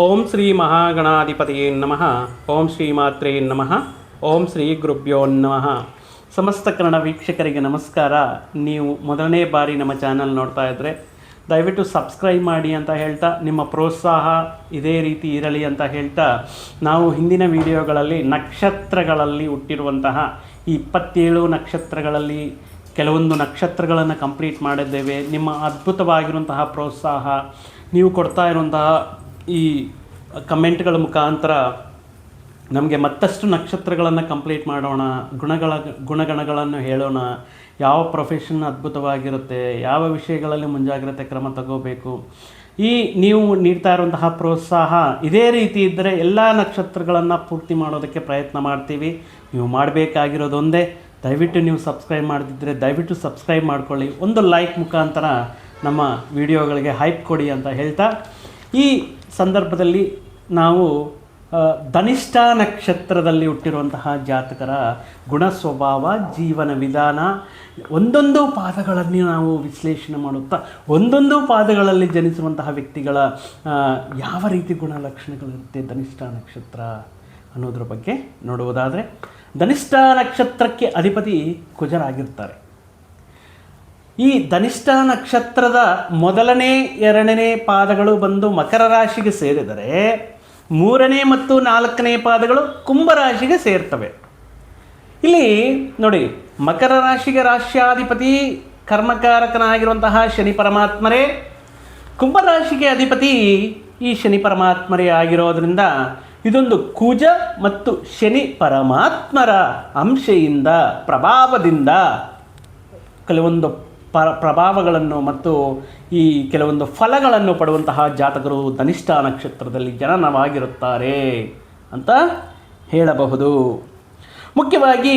ಓಂ ಶ್ರೀ ಮಹಾಗಣಾಧಿಪತಿಯೇ ನಮಃ. ಓಂ ಶ್ರೀ ಮಾತ್ರೇ ನಮಃ. ಓಂ ಶ್ರೀ ಗುರುಭ್ಯೋ ನಮಃ. ಸಮಸ್ತ ಕನ್ನಡ ವೀಕ್ಷಕರಿಗೆ ನಮಸ್ಕಾರ. ನೀವು ಮೊದಲನೇ ಬಾರಿ ನಮ್ಮ ಚಾನಲ್ ನೋಡ್ತಾ ಇದ್ದರೆ ದಯವಿಟ್ಟು ಸಬ್ಸ್ಕ್ರೈಬ್ ಮಾಡಿ ಅಂತ ಹೇಳ್ತಾ, ನಿಮ್ಮ ಪ್ರೋತ್ಸಾಹ ಇದೇ ರೀತಿ ಇರಲಿ ಅಂತ ಹೇಳ್ತಾ, ನಾವು ಹಿಂದಿನ ವಿಡಿಯೋಗಳಲ್ಲಿ ನಕ್ಷತ್ರಗಳಲ್ಲಿ ಹುಟ್ಟಿರುವಂತಹ ಈ ಇಪ್ಪತ್ತೇಳು ನಕ್ಷತ್ರಗಳಲ್ಲಿ ಕೆಲವೊಂದು ನಕ್ಷತ್ರಗಳನ್ನು ಕಂಪ್ಲೀಟ್ ಮಾಡಿದ್ದೇವೆ. ನಿಮ್ಮ ಅದ್ಭುತವಾಗಿರುವಂತಹ ಪ್ರೋತ್ಸಾಹ, ನೀವು ಕೊಡ್ತಾ ಇರುವಂತಹ ಈ ಕಮೆಂಟ್ಗಳ ಮುಖಾಂತರ ನಮಗೆ ಮತ್ತಷ್ಟು ನಕ್ಷತ್ರಗಳನ್ನು ಕಂಪ್ಲೀಟ್ ಮಾಡೋಣ, ಗುಣಗಳ, ಗುಣಗಣಗಳನ್ನು ಹೇಳೋಣ, ಯಾವ ಪ್ರೊಫೆಷನ್ ಅದ್ಭುತವಾಗಿರುತ್ತೆ, ಯಾವ ವಿಷಯಗಳಲ್ಲಿ ಮುಂಜಾಗ್ರತೆ ಕ್ರಮ ತಗೋಬೇಕು. ಈ ನೀವು ನೀಡ್ತಾ ಇರುವಂತಹ ಪ್ರೋತ್ಸಾಹ ಇದೇ ರೀತಿ ಇದ್ದರೆ ಎಲ್ಲ ನಕ್ಷತ್ರಗಳನ್ನು ಪೂರ್ತಿ ಮಾಡೋದಕ್ಕೆ ಪ್ರಯತ್ನ ಮಾಡ್ತೀವಿ. ನೀವು ಮಾಡಬೇಕಾಗಿರೋದೊಂದೇ. ದಯವಿಟ್ಟು ನೀವು ಸಬ್ಸ್ಕ್ರೈಬ್ ಮಾಡದಿದ್ದರೆ ದಯವಿಟ್ಟು ಸಬ್ಸ್ಕ್ರೈಬ್ ಮಾಡ್ಕೊಳ್ಳಿ. ಒಂದು ಲೈಕ್ ಮುಖಾಂತರ ನಮ್ಮ ವಿಡಿಯೋಗಳಿಗೆ ಹೈಪ್ ಕೊಡಿ ಅಂತ ಹೇಳ್ತಾ. ಈ ಸಂದರ್ಭದಲ್ಲಿ ನಾವು ಧನಿಷ್ಠ ನಕ್ಷತ್ರದಲ್ಲಿ ಹುಟ್ಟಿರುವಂತಹ ಜಾತಕರ ಗುಣ ಸ್ವಭಾವ, ಜೀವನ ವಿಧಾನ, ಒಂದೊಂದು ಪಾದಗಳನ್ನು ನಾವು ವಿಶ್ಲೇಷಣೆ ಮಾಡುತ್ತಾ, ಒಂದೊಂದು ಪಾದಗಳಲ್ಲಿ ಜನಿಸುವಂತಹ ವ್ಯಕ್ತಿಗಳ ಯಾವ ರೀತಿ ಗುಣಲಕ್ಷಣಗಳಿರುತ್ತೆ ಧನಿಷ್ಠ ನಕ್ಷತ್ರ ಅನ್ನೋದ್ರ ಬಗ್ಗೆ ನೋಡುವುದಾದರೆ, ಧನಿಷ್ಠ ನಕ್ಷತ್ರಕ್ಕೆ ಅಧಿಪತಿ ಕುಜರಾಗಿರ್ತಾರೆ. ಈ ಧನಿಷ್ಠ ನಕ್ಷತ್ರದ ಮೊದಲನೇ, ಎರಡನೇ ಪಾದಗಳು ಬಂದು ಮಕರ ರಾಶಿಗೆ ಸೇರಿದರೆ, ಮೂರನೇ ಮತ್ತು ನಾಲ್ಕನೇ ಪಾದಗಳು ಕುಂಭರಾಶಿಗೆ ಸೇರ್ತವೆ. ಇಲ್ಲಿ ನೋಡಿ, ಮಕರ ರಾಶಿಗೆ ರಾಶ್ಯಾಧಿಪತಿ ಕರ್ಮಕಾರಕನಾಗಿರುವಂತಹ ಶನಿ ಪರಮಾತ್ಮರೇ, ಕುಂಭರಾಶಿಗೆ ಅಧಿಪತಿ ಈ ಶನಿ ಪರಮಾತ್ಮರೇ ಆಗಿರೋದ್ರಿಂದ ಇದೊಂದು ಕುಜ ಮತ್ತು ಶನಿ ಪರಮಾತ್ಮರ ಅಂಶೆಯಿಂದ, ಪ್ರಭಾವದಿಂದ, ಕೆಲವೊಂದು ಪ ಪ್ರಭಾವಗಳನ್ನು ಮತ್ತು ಈ ಕೆಲವೊಂದು ಫಲಗಳನ್ನು ಪಡುವಂತಹ ಜಾತಕರು ಧನಿಷ್ಠ ನಕ್ಷತ್ರದಲ್ಲಿ ಜನನವಾಗಿರುತ್ತಾರೆ ಅಂತ ಹೇಳಬಹುದು. ಮುಖ್ಯವಾಗಿ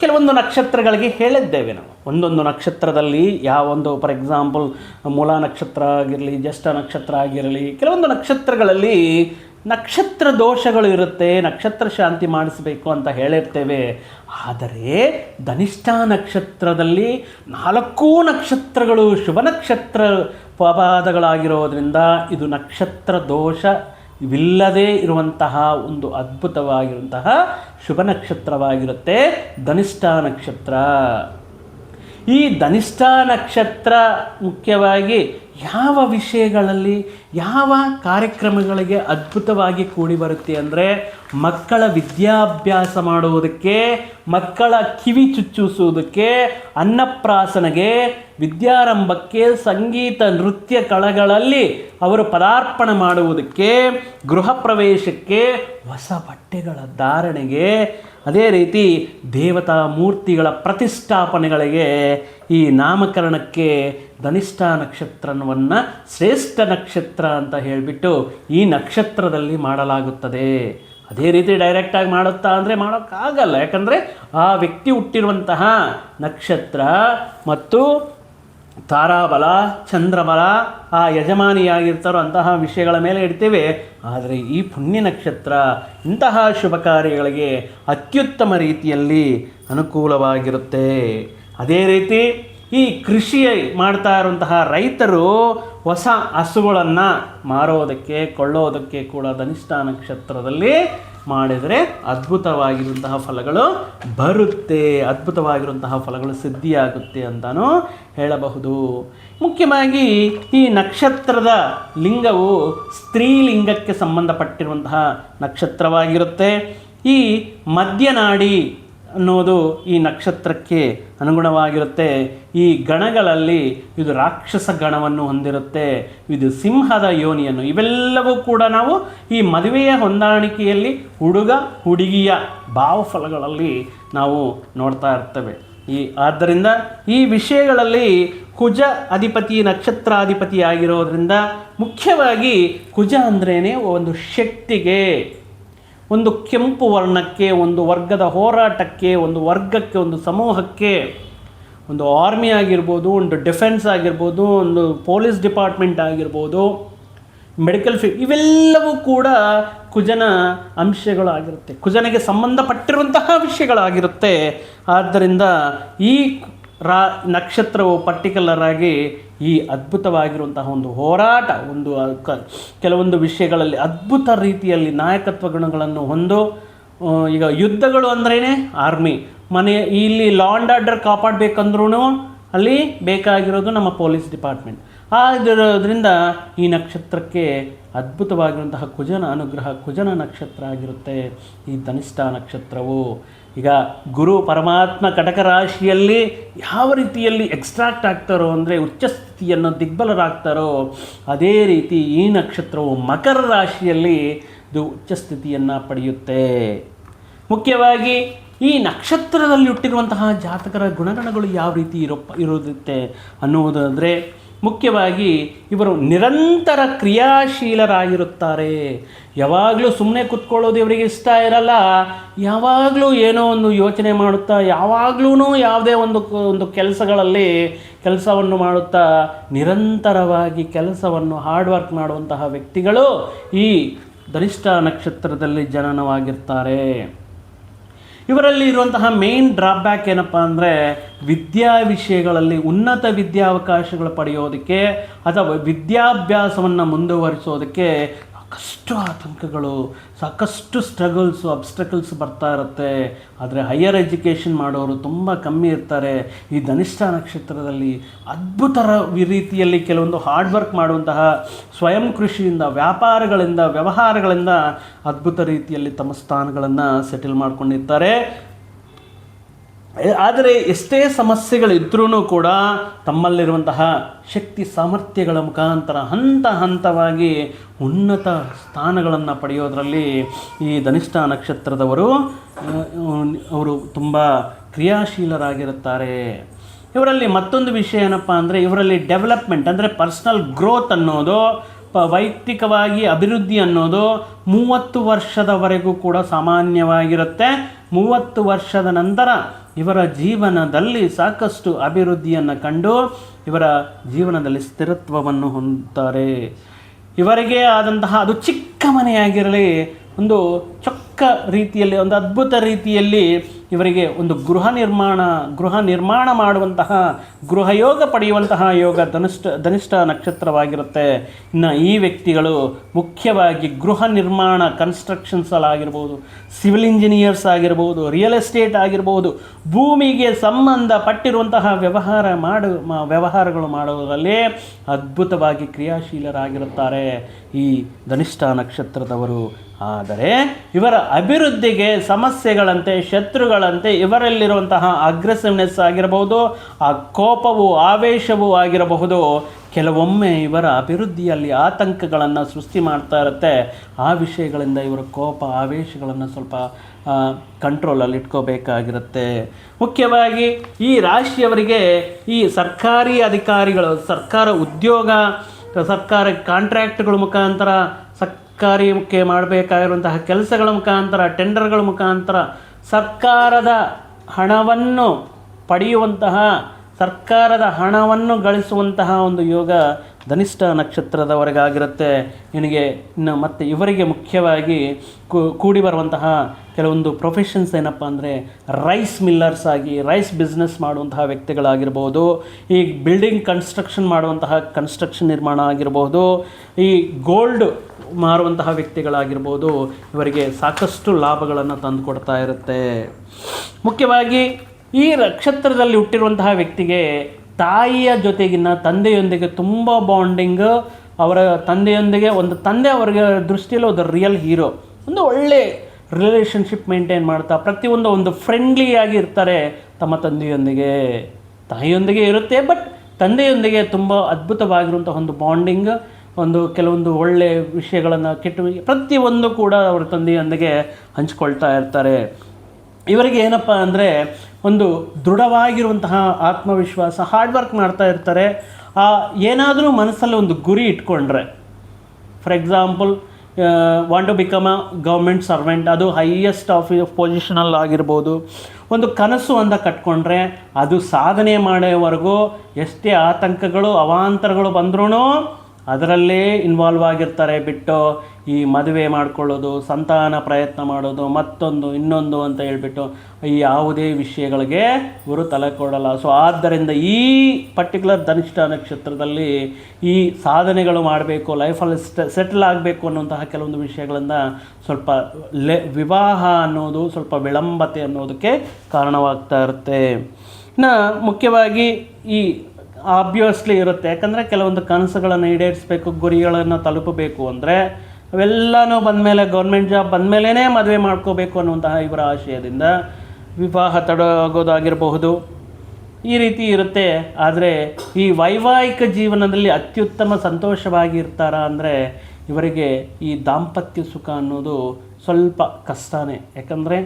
ಕೆಲವೊಂದು ನಕ್ಷತ್ರಗಳಿಗೆ ಹೇಳಿದ್ದೇವೆ ನಾವು. ಒಂದೊಂದು ನಕ್ಷತ್ರದಲ್ಲಿ ಯಾವೊಂದು ಫಾರ್ ಎಕ್ಸಾಂಪಲ್ ಮೂಲ ನಕ್ಷತ್ರ ಆಗಿರಲಿ, ಜ್ಯೇಷ್ಠ ನಕ್ಷತ್ರ ಆಗಿರಲಿ, ಕೆಲವೊಂದು ನಕ್ಷತ್ರಗಳಲ್ಲಿ ನಕ್ಷತ್ರ ದೋಷಗಳು ಇರುತ್ತೆ, ನಕ್ಷತ್ರ ಶಾಂತಿ ಮಾಡಿಸಬೇಕು ಅಂತ ಹೇಳಿರ್ತೇವೆ. ಆದರೆ ಧನಿಷ್ಠ ನಕ್ಷತ್ರದಲ್ಲಿ ನಾಲ್ಕೂ ನಕ್ಷತ್ರಗಳು ಶುಭ ನಕ್ಷತ್ರ ಪವಾದಗಳಾಗಿರೋದ್ರಿಂದ ಇದು ನಕ್ಷತ್ರ ದೋಷವಿಲ್ಲದೆ ಇರುವಂತಹ ಒಂದು ಅದ್ಭುತವಾಗಿರುವಂತಹ ಶುಭ ನಕ್ಷತ್ರವಾಗಿರುತ್ತೆ ಧನಿಷ್ಠ ನಕ್ಷತ್ರ. ಈ ಧನಿಷ್ಠ ನಕ್ಷತ್ರ ಮುಖ್ಯವಾಗಿ ಯಾವ ವಿಷಯಗಳಲ್ಲಿ ಯಾವ ಕಾರ್ಯಕ್ರಮಗಳಿಗೆ ಅದ್ಭುತವಾಗಿ ಕೂಡಿ ಬರುತ್ತೆ ಅಂದರೆ ಮಕ್ಕಳ ವಿದ್ಯಾಭ್ಯಾಸ ಮಾಡುವುದಕ್ಕೆ, ಮಕ್ಕಳ ಕಿವಿ ಚುಚ್ಚುಸುವುದಕ್ಕೆ, ಅನ್ನಪ್ರಾಸನೆಗೆ, ವಿದ್ಯಾರಂಭಕ್ಕೆ, ಸಂಗೀತ ನೃತ್ಯ ಕಳಗಳಲ್ಲಿ ಅವರು ಪದಾರ್ಪಣೆ ಮಾಡುವುದಕ್ಕೆ, ಗೃಹ ಪ್ರವೇಶಕ್ಕೆ ಹೊಸ ಬಟ್ಟೆಗಳ ಧಾರಣೆಗೆ ಅದೇ ರೀತಿ ದೇವತಾ ಮೂರ್ತಿಗಳ ಪ್ರತಿಷ್ಠಾಪನೆಗಳಿಗೆ ಈ ನಾಮಕರಣಕ್ಕೆ ಧನಿಷ್ಠ ನಕ್ಷತ್ರವನ್ನು ಶ್ರೇಷ್ಠ ನಕ್ಷತ್ರ ಅಂತ ಹೇಳಿಬಿಟ್ಟು ಈ ನಕ್ಷತ್ರದಲ್ಲಿ ಮಾಡಲಾಗುತ್ತದೆ. ಅದೇ ರೀತಿ ಡೈರೆಕ್ಟಾಗಿ ಮಾಡುತ್ತಾ ಅಂದರೆ ಮಾಡೋಕ್ಕಾಗಲ್ಲ. ಯಾಕಂದರೆ ಆ ವ್ಯಕ್ತಿ ಹುಟ್ಟಿರುವಂತಹ ನಕ್ಷತ್ರ ಮತ್ತು ತಾರಾಬಲ, ಚಂದ್ರಬಲ ಆ ಯಜಮಾನಿಯಾಗಿರ್ತಾರೋ ಅಂತಹ ವಿಷಯಗಳ ಮೇಲೆ ಇಡ್ತೇವೆ. ಆದರೆ ಈ ಪುಣ್ಯ ನಕ್ಷತ್ರ ಇಂತಹ ಶುಭ ಕಾರ್ಯಗಳಿಗೆ ಅತ್ಯುತ್ತಮ ರೀತಿಯಲ್ಲಿ ಅನುಕೂಲವಾಗಿರುತ್ತೆ. ಅದೇ ರೀತಿ ಈ ಕೃಷಿ ಮಾಡ್ತಾ ಇರುವಂತಹ ರೈತರು ಹೊಸ ಹಸುಗಳನ್ನು ಮಾರೋದಕ್ಕೆ, ಕೊಳ್ಳೋದಕ್ಕೆ ಕೂಡ ಧನಿಷ್ಠ ನಕ್ಷತ್ರದಲ್ಲಿ ಮಾಡಿದರೆ ಅದ್ಭುತವಾಗಿರುವಂತಹ ಫಲಗಳು ಬರುತ್ತೆ, ಅದ್ಭುತವಾಗಿರುವಂತಹ ಫಲಗಳು ಸಿದ್ಧಿಯಾಗುತ್ತೆ ಅಂತಲೂ ಹೇಳಬಹುದು. ಮುಖ್ಯವಾಗಿ ಈ ನಕ್ಷತ್ರದ ಲಿಂಗವು ಸ್ತ್ರೀಲಿಂಗಕ್ಕೆ ಸಂಬಂಧಪಟ್ಟಿರುವಂತಹ ನಕ್ಷತ್ರವಾಗಿರುತ್ತೆ. ಈ ಮಧ್ಯನಾಡಿ ಅನ್ನೋದು ಈ ನಕ್ಷತ್ರಕ್ಕೆ ಅನುಗುಣವಾಗಿರುತ್ತೆ. ಈ ಗಣಗಳಲ್ಲಿ ಇದು ರಾಕ್ಷಸ ಗಣವನ್ನು ಹೊಂದಿರುತ್ತೆ. ಇದು ಸಿಂಹದ ಯೋನಿಯನ್ನು. ಇವೆಲ್ಲವೂ ಕೂಡ ನಾವು ಈ ಮದುವೆಯ ಹೊಂದಾಣಿಕೆಯಲ್ಲಿ ಹುಡುಗ, ಹುಡುಗಿಯ ಭಾವಫಲಗಳಲ್ಲಿ ನಾವು ನೋಡ್ತಾ ಇರ್ತೇವೆ. ಈ ಆದ್ದರಿಂದ ಈ ವಿಷಯಗಳಲ್ಲಿ ಕುಜ ಅಧಿಪತಿ, ನಕ್ಷತ್ರಾಧಿಪತಿ ಆಗಿರೋದ್ರಿಂದ ಮುಖ್ಯವಾಗಿ ಕುಜ ಅಂದ್ರೇ ಒಂದು ಶಕ್ತಿಗೆ. ಒಂದು ಕೆಂಪು ವರ್ಣಕ್ಕೆ, ಒಂದು ವರ್ಗದ ಹೋರಾಟಕ್ಕೆ, ಒಂದು ವರ್ಗಕ್ಕೆ, ಒಂದು ಸಮೂಹಕ್ಕೆ, ಒಂದು ಆರ್ಮಿ ಆಗಿರ್ಬೋದು, ಒಂದು ಡಿಫೆನ್ಸ್ ಆಗಿರ್ಬೋದು, ಒಂದು ಪೊಲೀಸ್ ಡಿಪಾರ್ಟ್ಮೆಂಟ್ ಆಗಿರ್ಬೋದು ಮೆಡಿಕಲ್ ಫೀಲ್ಡ್ ಇವೆಲ್ಲವೂ ಕೂಡ ಕುಜನ ಅಂಶಗಳಾಗಿರುತ್ತೆ. ಕುಜನಿಗೆ ಸಂಬಂಧಪಟ್ಟಿರುವಂತಹ ವಿಷಯಗಳಾಗಿರುತ್ತೆ. ಆದ್ದರಿಂದ ಈ ರಾ ನಕ್ಷತ್ರವು ಪರ್ಟಿಕ್ಯುಲರ್ ಆಗಿ ಈ ಅದ್ಭುತವಾಗಿರುವಂತಹ ಒಂದು ಹೋರಾಟ, ಒಂದು ಕೆಲವೊಂದು ವಿಷಯಗಳಲ್ಲಿ ಅದ್ಭುತ ರೀತಿಯಲ್ಲಿ ನಾಯಕತ್ವ ಗುಣಗಳನ್ನು ಹೊಂದು ಈಗ ಯುದ್ಧಗಳು ಅಂದ್ರೇ ಆರ್ಮಿ ಮನೆ, ಇಲ್ಲಿ ಲಾ ಆ್ಯಂಡ್ ಆರ್ಡರ್ ಕಾಪಾಡಬೇಕಂದ್ರೂ ಅಲ್ಲಿ ಬೇಕಾಗಿರೋದು ನಮ್ಮ ಪೊಲೀಸ್ ಡಿಪಾರ್ಟ್ಮೆಂಟ್ ಆಗಿರೋದ್ರಿಂದ ಈ ನಕ್ಷತ್ರಕ್ಕೆ ಅದ್ಭುತವಾಗಿರುವಂತಹ ಕುಜನ ಅನುಗ್ರಹ, ಕುಜನ ನಕ್ಷತ್ರ ಆಗಿರುತ್ತೆ ಈ ಧನಿಷ್ಠ ನಕ್ಷತ್ರವು. ಈಗ ಗುರು ಪರಮಾತ್ಮ ಕಟಕ ರಾಶಿಯಲ್ಲಿ ಯಾವ ರೀತಿಯಲ್ಲಿ ಎಕ್ಸ್ಟ್ರಾಕ್ಟ್ ಆಗ್ತಾರೋ ಅಂದರೆ ಉಚ್ಚ ಸ್ಥಿತಿಯನ್ನು ದಿಗ್ಬಲರಾಗ್ತಾರೋ ಅದೇ ರೀತಿ ಈ ನಕ್ಷತ್ರವು ಮಕರ ರಾಶಿಯಲ್ಲಿ ಇದು ಉಚ್ಚ ಸ್ಥಿತಿಯನ್ನು ಪಡೆಯುತ್ತೆ. ಮುಖ್ಯವಾಗಿ ಈ ನಕ್ಷತ್ರದಲ್ಲಿ ಹುಟ್ಟಿರುವಂತಹ ಜಾತಕರ ಗುಣಗಣಗಳು ಯಾವ ರೀತಿ ಇರೋ ಇರೋದಿತ್ತೆ ಅನ್ನುವುದಾದರೆ ಮುಖ್ಯವಾಗಿ ಇವರು ನಿರಂತರ ಕ್ರಿಯಾಶೀಲರಾಗಿರುತ್ತಾರೆ. ಯಾವಾಗಲೂ ಸುಮ್ಮನೆ ಕುತ್ಕೊಳ್ಳೋದು ಇವರಿಗೆ ಇಷ್ಟ ಇರಲ್ಲ. ಯಾವಾಗಲೂ ಏನೋ ಒಂದು ಯೋಚನೆ ಮಾಡುತ್ತಾ ಯಾವಾಗಲೂ ಯಾವುದೇ ಒಂದು ಒಂದು ಕೆಲಸಗಳಲ್ಲಿ ಕೆಲಸವನ್ನು ಮಾಡುತ್ತಾ, ನಿರಂತರವಾಗಿ ಕೆಲಸವನ್ನು ಹಾರ್ಡ್ ವರ್ಕ್ ಮಾಡುವಂತಹ ವ್ಯಕ್ತಿಗಳು ಈ ಧನಿಷ್ಠ ನಕ್ಷತ್ರದಲ್ಲಿ ಜನನವಾಗಿರ್ತಾರೆ. ಇವರಲ್ಲಿ ಇರುವಂತಹ ಮೇನ್ ಡ್ರಾಬ್ಯಾಕ್ ಏನಪ್ಪ ಅಂದರೆ ವಿದ್ಯಾ ವಿಷಯಗಳಲ್ಲಿ ಉನ್ನತ ವಿದ್ಯಾವಕಾಶಗಳು ಪಡೆಯೋದಕ್ಕೆ ಅಥವಾ ವಿದ್ಯಾಭ್ಯಾಸವನ್ನು ಮುಂದುವರಿಸೋದಕ್ಕೆ ಸಾಕಷ್ಟು ಆತಂಕಗಳು, ಸಾಕಷ್ಟು ಸ್ಟ್ರಗಲ್ಸು ಅಬ್ಸ್ಟ್ರಕಲ್ಸ್ ಬರ್ತಾ ಇರುತ್ತೆ. ಆದರೆ ಹೈಯರ್ ಎಜುಕೇಷನ್ ಮಾಡೋರು ತುಂಬ ಕಮ್ಮಿ ಇರ್ತಾರೆ. ಈ ಧನಿಷ್ಠ ನಕ್ಷತ್ರದಲ್ಲಿ ಅದ್ಭುತ ರೀತಿಯಲ್ಲಿ ಕೆಲವೊಂದು ಹಾರ್ಡ್ ವರ್ಕ್ ಮಾಡುವಂತಹ ಸ್ವಯಂ ಕೃಷಿಯಿಂದ, ವ್ಯಾಪಾರಗಳಿಂದ, ವ್ಯವಹಾರಗಳಿಂದ ಅದ್ಭುತ ರೀತಿಯಲ್ಲಿ ತಮ್ಮ ಸ್ಥಾನಗಳನ್ನು ಸೆಟಲ್ ಮಾಡ್ಕೊಂಡಿರ್ತಾರೆ. ಆದರೆ ಎಷ್ಟೇ ಸಮಸ್ಯೆಗಳಿದ್ರೂ ಕೂಡ ತಮ್ಮಲ್ಲಿರುವಂತಹ ಶಕ್ತಿ ಸಾಮರ್ಥ್ಯಗಳ ಮುಖಾಂತರ ಹಂತ ಹಂತವಾಗಿ ಉನ್ನತ ಸ್ಥಾನಗಳನ್ನು ಪಡೆಯೋದರಲ್ಲಿ ಈ ಧನಿಷ್ಠ ನಕ್ಷತ್ರದವರು ಅವರು ತುಂಬ ಕ್ರಿಯಾಶೀಲರಾಗಿರುತ್ತಾರೆ. ಇವರಲ್ಲಿ ಮತ್ತೊಂದು ವಿಷಯ ಏನಪ್ಪ ಅಂದರೆ ಇವರಲ್ಲಿ ಡೆವಲಪ್ಮೆಂಟ್ ಅಂದರೆ ಪರ್ಸ್ನಲ್ ಗ್ರೋತ್ ಅನ್ನೋದು, ಪ, ವೈಯಕ್ತಿಕವಾಗಿ ಅಭಿವೃದ್ಧಿ ಅನ್ನೋದು ಮೂವತ್ತು ವರ್ಷದವರೆಗೂ ಕೂಡ ಸಾಮಾನ್ಯವಾಗಿರುತ್ತೆ. ಮೂವತ್ತು ವರ್ಷದ ನಂತರ ಇವರ ಜೀವನದಲ್ಲಿ ಸಾಕಷ್ಟು ಅಭಿವೃದ್ಧಿಯನ್ನು ಕಂಡು ಇವರ ಜೀವನದಲ್ಲಿ ಸ್ಥಿರತ್ವವನ್ನು ಹೊಂದುತ್ತಾರೆ. ಇವರಿಗೆ ಆದಂತಹ ಅದು ಚಿಕ್ಕ ಮನೆಯಾಗಿರಲಿ, ಒಂದು ಚೊಕ್ಕ ರೀತಿಯಲ್ಲಿ, ಒಂದು ಅದ್ಭುತ ರೀತಿಯಲ್ಲಿ ಇವರಿಗೆ ಒಂದು ಗೃಹ ನಿರ್ಮಾಣ ಗೃಹ ನಿರ್ಮಾಣ ಮಾಡುವಂತಹ ಗೃಹಯೋಗ ಪಡೆಯುವಂತಹ ಯೋಗ ಧನಿಷ್ಠ ಧನಿಷ್ಠ ನಕ್ಷತ್ರವಾಗಿರುತ್ತೆ. ಇನ್ನು ಈ ವ್ಯಕ್ತಿಗಳು ಮುಖ್ಯವಾಗಿ ಗೃಹ ನಿರ್ಮಾಣ ಕನ್ಸ್ಟ್ರಕ್ಷನ್ಸಲ್ಲಾಗಿರ್ಬೋದು ಸಿವಿಲ್ ಇಂಜಿನಿಯರ್ಸ್ ಆಗಿರ್ಬೋದು ರಿಯಲ್ ಎಸ್ಟೇಟ್ ಆಗಿರ್ಬೋದು, ಭೂಮಿಗೆ ಸಂಬಂಧಪಟ್ಟಿರುವಂತಹ ವ್ಯವಹಾರ ಮಾಡು ವ್ಯವಹಾರಗಳು ಮಾಡುವುದರಲ್ಲಿ ಅದ್ಭುತವಾಗಿ ಕ್ರಿಯಾಶೀಲರಾಗಿರುತ್ತಾರೆ ಈ ಧನಿಷ್ಠ ನಕ್ಷತ್ರದವರು. ಆದರೆ ಇವರ ಅಭಿವೃದ್ಧಿಗೆ ಸಮಸ್ಯೆಗಳಂತೆ ಶತ್ರುಗಳಂತೆ ಇವರಲ್ಲಿರುವಂತಹ ಅಗ್ರೆಸಿವ್ನೆಸ್ ಆಗಿರಬಹುದು, ಆ ಕೋಪವು ಆವೇಶವೂ ಆಗಿರಬಹುದು. ಕೆಲವೊಮ್ಮೆ ಇವರ ಅಭಿವೃದ್ಧಿಯಲ್ಲಿ ಆತಂಕಗಳನ್ನು ಸೃಷ್ಟಿ ಮಾಡ್ತಾ ಇರುತ್ತೆ. ಆ ವಿಷಯಗಳಿಂದ ಇವರ ಕೋಪ, ಆವೇಶಗಳನ್ನು ಸ್ವಲ್ಪ ಕಂಟ್ರೋಲಲ್ಲಿ ಇಟ್ಕೋಬೇಕಾಗಿರುತ್ತೆ. ಮುಖ್ಯವಾಗಿ ಈ ರಾಶಿಯವರಿಗೆ ಈ ಸರ್ಕಾರಿ ಅಧಿಕಾರಿಗಳು, ಸರ್ಕಾರ ಉದ್ಯೋಗ, ಸರ್ಕಾರ ಕಾಂಟ್ರಾಕ್ಟ್ಗಳ ಮುಖಾಂತರ ಸರ್ಕಾರಕ್ಕೆ ಮಾಡಬೇಕಾಗಿರುವಂತಹ ಕೆಲಸಗಳ ಮುಖಾಂತರ ಟೆಂಡರ್ಗಳ ಮುಖಾಂತರ ಸರ್ಕಾರದ ಹಣವನ್ನು ಪಡೆಯುವಂತಹ ಸರ್ಕಾರದ ಹಣವನ್ನು ಗಳಿಸುವಂತಹ ಒಂದು ಯೋಗ ಧನಿಷ್ಠ ನಕ್ಷತ್ರದವರೆಗಾಗಿರುತ್ತೆ. ನಿನಗೆ ಇನ್ನು ಮತ್ತು ಇವರಿಗೆ ಮುಖ್ಯವಾಗಿ ಕೂಡಿ ಬರುವಂತಹ ಕೆಲವೊಂದು ಪ್ರೊಫೆಷನ್ಸ್ ಏನಪ್ಪ ಅಂದರೆ ರೈಸ್ ಮಿಲ್ಲರ್ಸ್ ಆಗಿ ರೈಸ್ ಬಿಸ್ನೆಸ್ ಮಾಡುವಂತಹ ವ್ಯಕ್ತಿಗಳಾಗಿರ್ಬೋದು, ಈ ಬಿಲ್ಡಿಂಗ್ ಕನ್ಸ್ಟ್ರಕ್ಷನ್ ಮಾಡುವಂತಹ ಕನ್ಸ್ಟ್ರಕ್ಷನ್ ನಿರ್ಮಾಣ ಆಗಿರ್ಬೋದು, ಈ ಗೋಲ್ಡ್ ಮಾರುವಂತಹ ವ್ಯಕ್ತಿಗಳಾಗಿರ್ಬೋದು, ಇವರಿಗೆ ಸಾಕಷ್ಟು ಲಾಭಗಳನ್ನು ತಂದುಕೊಡ್ತಾ ಇರುತ್ತೆ. ಮುಖ್ಯವಾಗಿ ಈ ನಕ್ಷತ್ರದಲ್ಲಿ ಹುಟ್ಟಿರುವಂತಹ ವ್ಯಕ್ತಿಗೆ ತಾಯಿಯ ಜೊತೆಗಿನ ತಂದೆಯೊಂದಿಗೆ ತುಂಬ ಬಾಂಡಿಂಗ್ ಅವರ ತಂದೆಯೊಂದಿಗೆ ಒಂದು ತಂದೆ ಅವರಿಗೆ ದೃಷ್ಟಿಯಲ್ಲಿ ಒಂದು ರಿಯಲ್ ಹೀರೋ ಒಂದು ಒಳ್ಳೆ ರಿಲೇಷನ್ಶಿಪ್ ಮೇಂಟೈನ್ ಮಾಡ್ತಾ, ಪ್ರತಿಯೊಂದು ಒಂದು ಫ್ರೆಂಡ್ಲಿಯಾಗಿ ಇರ್ತಾರೆ ತಮ್ಮ ತಂದೆಯೊಂದಿಗೆ. ತಾಯಿಯೊಂದಿಗೆ ಇರುತ್ತೆ ಬಟ್ ತಂದೆಯೊಂದಿಗೆ ತುಂಬ ಅದ್ಭುತವಾಗಿರುವಂಥ ಒಂದು ಬಾಂಡಿಂಗ್ ಒಂದು ಕೆಲವೊಂದು ಒಳ್ಳೆಯ ವಿಷಯಗಳನ್ನು ಕೆಟ್ಟ ಪ್ರತಿಯೊಂದು ಕೂಡ ಅವರ ತಂದೆಯೊಂದಿಗೆ ಹಂಚ್ಕೊಳ್ತಾ ಇರ್ತಾರೆ. ಇವರಿಗೆ ಏನಪ್ಪ ಅಂದರೆ ಒಂದು ದೃಢವಾಗಿರುವಂತಹ ಆತ್ಮವಿಶ್ವಾಸ ಹಾರ್ಡ್ ವರ್ಕ್ ಮಾಡ್ತಾ ಇರ್ತಾರೆ. ಆ, ಏನಾದರೂ ಮನಸ್ಸಲ್ಲಿ ಒಂದು ಗುರಿ ಇಟ್ಕೊಂಡ್ರೆ for example want to become a government servant ಅದು ಹೈಯೆಸ್ಟ್ ಆಫ್ ಪೊಸಿಷನಲ್ಲಿ ಆಗಿರ್ಬೋದು. ಒಂದು ಕನಸು ಅಂತ ಕಟ್ಕೊಂಡ್ರೆ, ಅದು ಸಾಧನೆ ಮಾಡೋವರೆಗೂ ಎಷ್ಟೇ ಆತಂಕಗಳು, ಅವಾಂತರಗಳು ಬಂದ್ರೂ ಅದರಲ್ಲೇ ಇನ್ವಾಲ್ವ್ ಆಗಿರ್ತಾರೆ ಬಿಟ್ಟು ಈ ಮದುವೆ ಮಾಡಿಕೊಳ್ಳೋದು, ಸಂತಾನ ಪ್ರಯತ್ನ ಮಾಡೋದು, ಮತ್ತೊಂದು, ಇನ್ನೊಂದು ಅಂತ ಹೇಳ್ಬಿಟ್ಟು ಈ ಯಾವುದೇ ವಿಷಯಗಳಿಗೆ ಇವರು ತಲೆ ಕೊಡಲ್ಲ. ಸೊ ಆದ್ದರಿಂದ ಈ ಪರ್ಟಿಕ್ಯುಲರ್ ಧನಿಷ್ಠ ನಕ್ಷತ್ರದಲ್ಲಿ ಈ ಸಾಧನೆಗಳು ಮಾಡಬೇಕು ಲೈಫಲ್ಲಿ ಸೆಟಲ್ ಆಗಬೇಕು ಅನ್ನುವಂತಹ ಕೆಲವೊಂದು ವಿಷಯಗಳಿಂದ ಸ್ವಲ್ಪ ಲೆ, ವಿವಾಹ ಅನ್ನೋದು, ಸ್ವಲ್ಪ ವಿಳಂಬತೆ ಅನ್ನೋದಕ್ಕೆ ಕಾರಣವಾಗ್ತಾ ಇರುತ್ತೆ. ಇನ್ನು ಮುಖ್ಯವಾಗಿ ಈ ಆಬ್ವಿಯಸ್ಲಿ ಇರುತ್ತೆ. ಯಾಕಂದರೆ ಕೆಲವೊಂದು ಕನಸುಗಳನ್ನು ಈಡೇರಿಸಬೇಕು, ಗುರಿಗಳನ್ನು ತಲುಪಬೇಕು ಅಂದರೆ ಅವೆಲ್ಲನೂ ಬಂದಮೇಲೆ ಗೌರ್ಮೆಂಟ್ ಜಾಬ್ ಬಂದಮೇಲೇ ಮದುವೆ ಮಾಡ್ಕೋಬೇಕು ಅನ್ನುವಂತಹ ಇವರ ಆಶಯದಿಂದ ವಿವಾಹ ತಡವಾಗೋದಾಗಿರಬಹುದು. ಈ ರೀತಿ ಇರುತ್ತೆ. ಆದರೆ ಈ ವೈವಾಹಿಕ ಜೀವನದಲ್ಲಿ ಅತ್ಯುತ್ತಮ ಸಂತೋಷವಾಗಿ ಇರ್ತಾರಾ ಅಂದರೆ ಇವರಿಗೆ ಈ ದಾಂಪತ್ಯ ಸುಖ ಅನ್ನೋದು ಸ್ವಲ್ಪ ಕಷ್ಟನೇ. ಯಾಕಂದರೆ